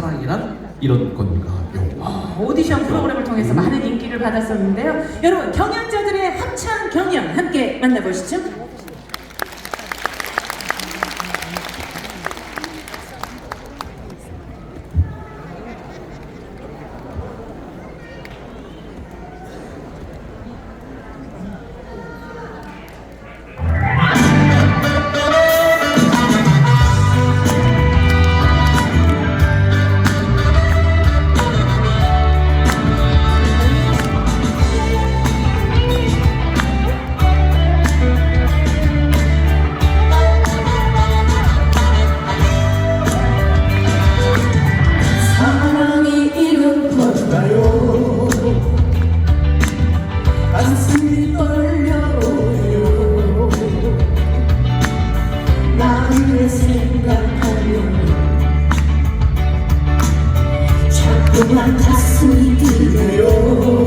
사랑이란 이런 건가요? 오디션 프로그램을 통해서 많은 인기를 받았었는데요. 여러분 경연자들의 합창 경연 함께 만나보시죠. 가슴이 떨려오네요. 나를 생각하면 자꾸만 가슴이 뛰네요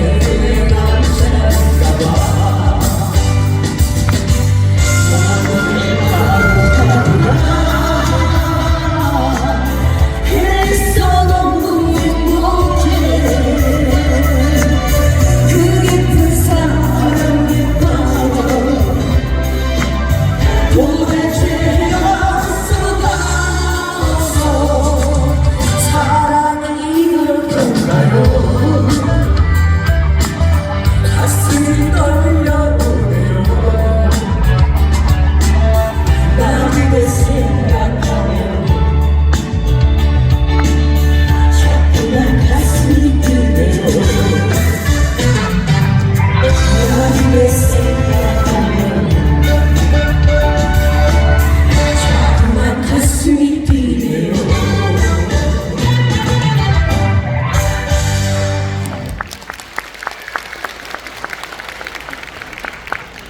Yeah.